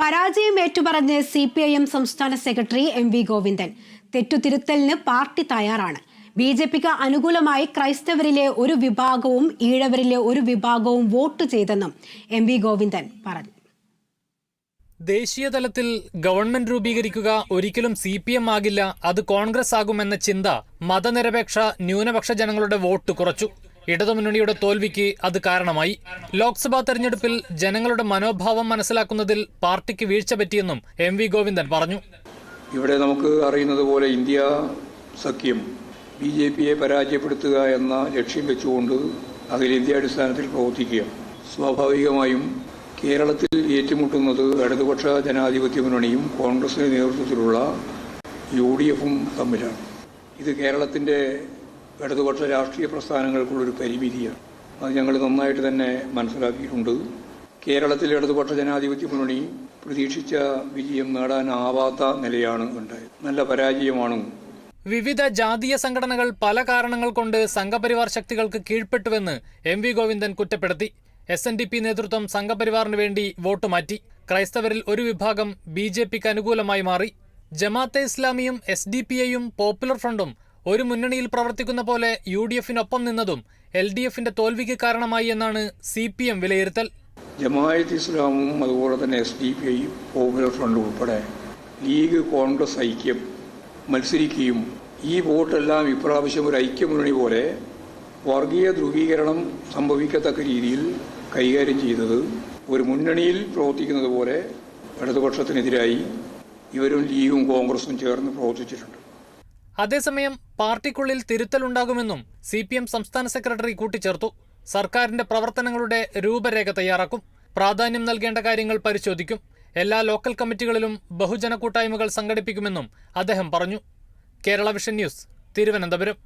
പരാജയം ഏറ്റുപറഞ്ഞ് C P I M സംസ്ഥാന സെക്രട്ടറി എം വി ഗോവിന്ദൻ തെറ്റുതിരുത്തലിന് പാർട്ടി തയ്യാറാണ്. ബി ജെ പിക്ക് അനുകൂലമായി ക്രൈസ്തവരിലെ ഒരു വിഭാഗവും ഈഴവരിലെ ഒരു വിഭാഗവും വോട്ട് ചെയ്തെന്നും എം വി ഗോവിന്ദൻ പറഞ്ഞു. ദേശീയ തലത്തിൽ ഗവൺമെന്റ് രൂപീകരിക്കുക ഒരിക്കലും സി പി എം ആകില്ല അത് കോൺഗ്രസ് ആകുമെന്ന ചിന്ത മതനിരപേക്ഷ ന്യൂനപക്ഷ ജനങ്ങളുടെ വോട്ട് കുറച്ചു. ഇടതുമുന്നണിയുടെ തോൽവിക്ക് അത് കാരണമായി. ലോക്സഭാ തെരഞ്ഞെടുപ്പിൽ ജനങ്ങളുടെ മനോഭാവം മനസ്സിലാക്കുന്നതിൽ പാർട്ടിക്ക് വീഴ്ച പറ്റിയെന്നും എം വി ഗോവിന്ദൻ പറഞ്ഞു. ഇവിടെ നമുക്ക് അറിയുന്നത് പോലെ ഇന്ത്യ സഖ്യം ബി ജെ പിയെ പരാജയപ്പെടുത്തുക എന്ന ലക്ഷ്യം വെച്ചുകൊണ്ട് അഖിലേന്ത്യാടിസ്ഥാനത്തിൽ പ്രവർത്തിക്കുക. സ്വാഭാവികമായും കേരളത്തിൽ ഏറ്റുമുട്ടുന്നത് ഇടതുപക്ഷ ജനാധിപത്യ മുന്നണിയും കോൺഗ്രസിന്റെ നേതൃത്വത്തിലുള്ള യു ഡി എഫും തമ്മിലാണ്. ഇത് കേരളത്തിന്റെ ഇടതുപക്ഷ രാഷ്ട്രീയ പ്രസ്ഥാനങ്ങൾക്കുള്ളൊരു പരിമിതിയാണ്. അത് ഞങ്ങൾ നന്നായിട്ട് തന്നെ മനസ്സിലാക്കിയിട്ടുണ്ട്. കേരളത്തിൽ ഇടതുപക്ഷ ജനാധിപത്യ മുന്നണി പ്രതീക്ഷിച്ച വിജയം നേടാനാവാത്ത നിലയാണ് ഉണ്ടായത്. നല്ല പരാജയമാണ്. വിവിധ ജാതീയ സംഘടനകൾ പല കാരണങ്ങൾ കൊണ്ട് സംഘപരിവാർ ശക്തികൾക്ക് കീഴ്പ്പെട്ടുവെന്ന് എം വി ഗോവിന്ദൻ കുറ്റപ്പെടുത്തി. എസ് എൻ ഡി പി നേതൃത്വം സംഘപരിവാറിന് വേണ്ടി വോട്ട് മാറ്റി. ക്രൈസ്തവരിൽ ഒരു വിഭാഗം ബി ജെ പിക്ക് അനുകൂലമായി മാറി. ജമാഅത്തെ ഇസ്ലാമിയും എസ് ഡി പി ഐയും പോപ്പുലർ ഫ്രണ്ടും ഒരു മുന്നണിയിൽ പ്രവർത്തിക്കുന്ന പോലെ യു ഡി എഫിനൊപ്പം നിന്നതും എൽ ഡി എഫിന്റെ തോൽവിക്ക് കാരണമായി എന്നാണ് സി പി എം വിലയിരുത്തൽ. ജമായത്ത് ഇസ്ലാമും അതുപോലെ തന്നെ S D P I popular front ഉൾപ്പെടെ ലീഗ് കോൺഗ്രസ് ഐക്യം മത്സരിക്കുകയും ഈ വോട്ടെല്ലാം ഇപ്രാവശ്യം ഒരു ഐക്യമുന്നണി പോലെ വർഗീയ ധ്രുവീകരണം സംഭവിക്കത്തക്ക രീതിയിൽ കൈകാര്യം ചെയ്തത് ഒരു മുന്നണിയിൽ പ്രവർത്തിക്കുന്നത് പോലെ ഇടതുപക്ഷത്തിനെതിരായി ഇവരും ലീഗും കോൺഗ്രസും ചേർന്ന് പ്രവർത്തിച്ചിട്ടുണ്ട്. അതേസമയം പാർട്ടിക്കുള്ളിൽ തിരുത്തലുണ്ടാകുമെന്നും സി പി എം സംസ്ഥാന സെക്രട്ടറി കൂട്ടിച്ചേർത്തു. സർക്കാരിന്റെ പ്രവർത്തനങ്ങളുടെ രൂപരേഖ തയ്യാറാക്കും. പ്രാധാന്യം നൽകേണ്ട കാര്യങ്ങൾ പരിശോധിക്കും. എല്ലാ ലോക്കൽ കമ്മിറ്റികളിലും ബഹുജന കൂട്ടായ്മകൾ സംഘടിപ്പിക്കുമെന്നും അദ്ദേഹം പറഞ്ഞു. Kerala vision news Thiruvananthapuram.